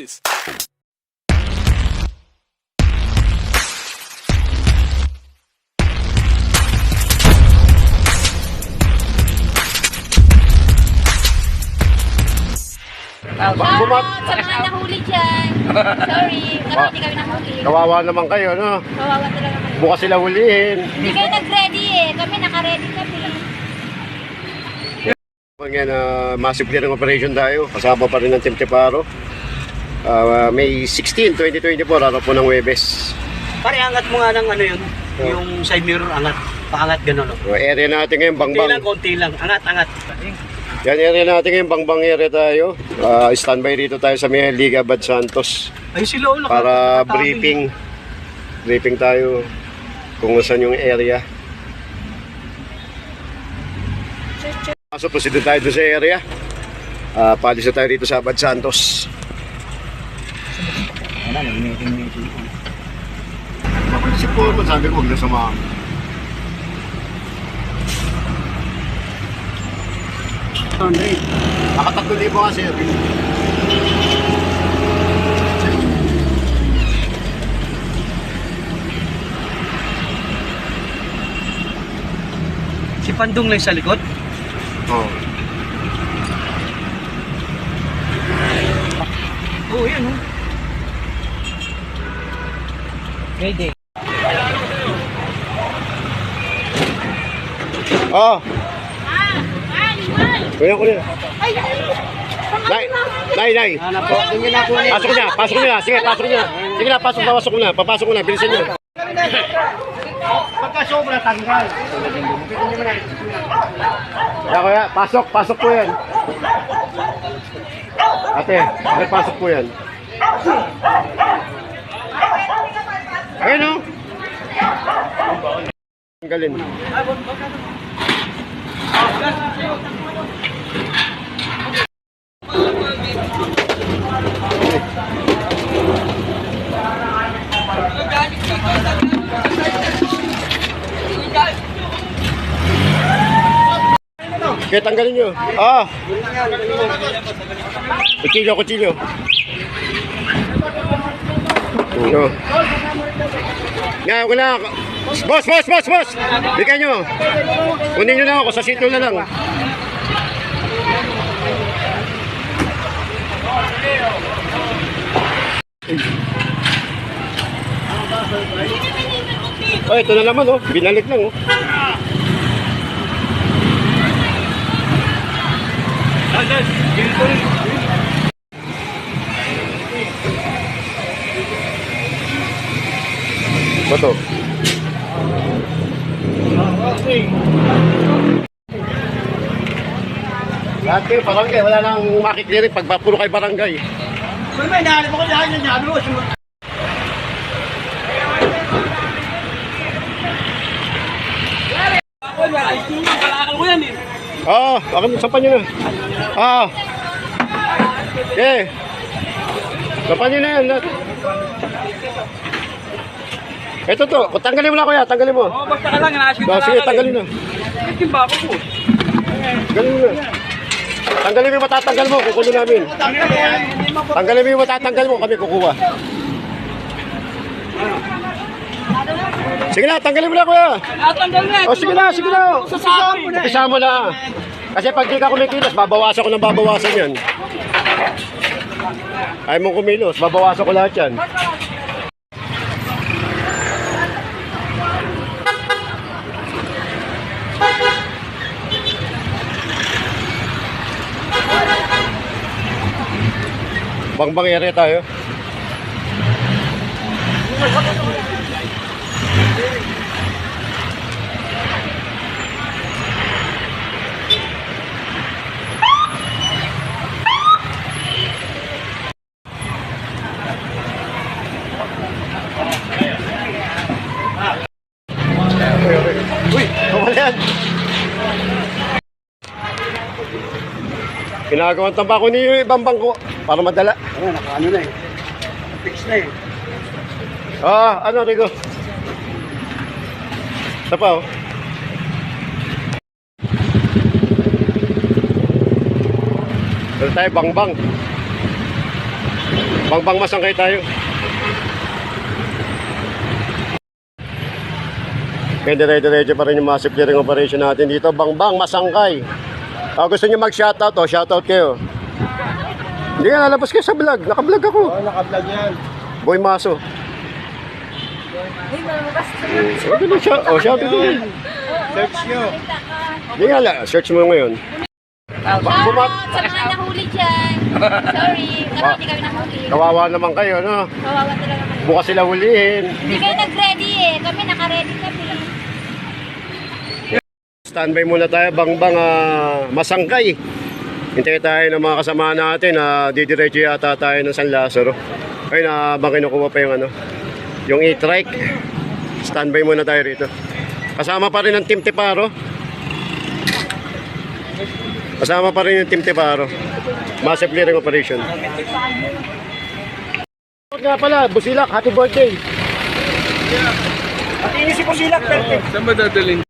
this? Shoutout sa mga nahuli dyan. Sorry, kasi hindi kami nahuli. Kawawa naman kayo, no? Kawawa talaga kami. Bukas sila hulihin. Hindi kayo nag-ready eh. Kami naka-ready kami. Ngayon, uh, massive clearing operation tayo. Kasama pa rin ng Team Teparo. Ah, May 16, 2024, araw po ng Webes. Pare, angat mo nga ng ano yun, yung side mirror, angat. Paangat gano'n. No? So, area natin ngayon, Konti lang, Bangbang. konti lang. Angat, angat. Yan area natin ngayon, Bangbang area tayo. Ah, standby rito tayo sa may Liga Bad Santos. Ay, sila ulo. Para briefing. Briefing tayo kung saan yung area. So, proceed tayo sa area. Ah, palis na tayo dito sa Bad Santos. Wala, nag-meeting-meeting. Si Paul, sabi ko, huwag na sumama. Nakatatlo libo nga sir. Si Pandong lang sa likod. Oo, oh, yan. Oh. Ready. Oh. Kuya, kuya. Nay, nay, nay. Na po ulit. Pasok niya, pasok niya. Sige, pasok niya. Sige na, pasok, papasok mo na. Papasok mo na, bilisan niyo. Pagka sobra, tanggal. Kaya kuya, pasok, pasok po yan. Ate, ate, pasok po yan. Ayun o. Tanggalin. Kaya tanggalin nyo. Ah! Kuchilyo, kuchilyo. Ano? Nga, wala. Boss, boss, boss, boss! Bigyan nyo. Kunin nyo na ako, sa sito na lang. Oh, ito na naman, oh. Binalik lang, oh. Bato. Lahat kayo, barangay. Wala nang makiklirin pag puro kay barangay. Kung may nahalip ako dyan, yan yan. Oo, oh, akin, sampan nyo na. Ah. Okay. Sampan nyo na yan. Ito to, tanggalin mo na kuya, tanggalin mo. Oh, basta ka lang, naasyo Oh, sige, tanggalin na. Yung bako po. Tanggalin mo na. Tanggalin mo yung matatanggal mo, kukunin namin. Tanggalin mo yung matatanggal mo, kami kukuha. Sige na, tanggalin mo na kuya. Natanggal na. O sige na, sige na. Sasama mo na. Isa mo na. Kasi pag di ka kumikilos, babawasan ko ng babawasan yan. Ayaw mong kumilos, babawasan ko lahat yan. Bangbang area tayo. Uy. Ginagawang tambako ni ibang bangko para madala. Ano, nakaano na eh. Fix na eh. Ah, ano Rico? Pa oh. Ito tayo, bang bang. Bangbang masangkay tayo. Kaya dire-diretso pa rin yung massive clearing operation natin dito. Bangbang masangkay. Ah, gusto niyo mag-shoutout, oh, shoutout kayo. Hindi nga, lalabas kayo sa vlog. Naka-vlog ako. Oo, naka-vlog yan. Boy Maso. Uy, malabas ka. Oh, dali, shout, oh, shout out. Search nyo. Hindi nga, la- search mo ngayon. Shout Bumat- out sa mga nahuli dyan. Sorry, kasi hindi kami nahuli. Kawawa naman kayo, no? Kawawa talaga kami. Bukas sila hulihin. Hindi kayo nag-ready eh. Kami naka-ready kami. Standby muna tayo, bangbang ah, masangkay. Hintay tayo ng mga kasama natin na didiretso yata tayo ng San Lazaro. Ayun, na bang kinukuha pa yung ano, yung e-trike. Standby muna tayo rito. Kasama pa rin ang Team Tiparo. Kasama pa rin yung Team Tiparo. Massive clearing operation. Nga pala, Busilak, happy birthday. At inisip ko sila, perfect. Saan ba dadalhin?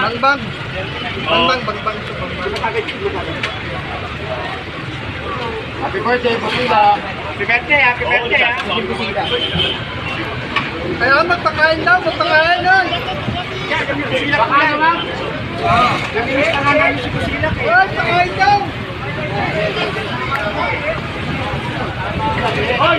Bangbang. Bangbang, bangbang. Happy birthday, Busilak. Happy birthday, happy birthday, ha? Kaya magpakain daw, magpakain nun. Pakain naman. Oo. Naminis ka nga namin si Kusilak eh. Hoy, pakain daw. Hoy,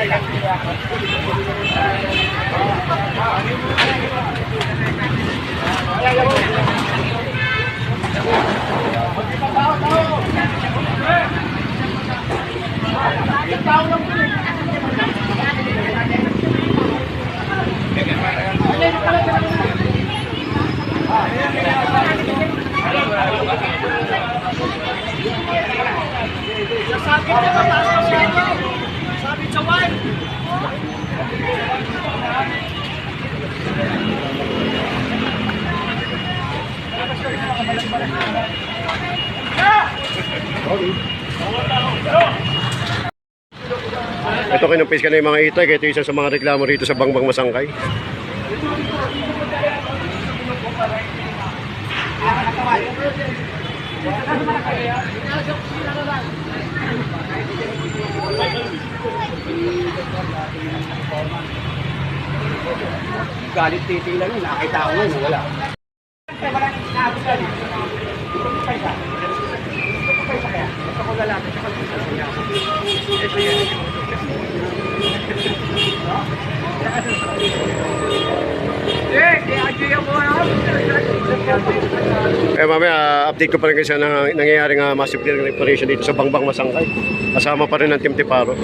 يا Ito kinumpis ka na yung mga itay, kaya ito isa sa mga reklamo rito sa Bangbang Masangkay. Galit titi lang yun, nakita ko yun, wala. Eh mamaya, update ko pa rin kasi na nangyayari nga massive clearing operation dito sa Bangbang Masangkay. Kasama pa rin ang Team Tiparo.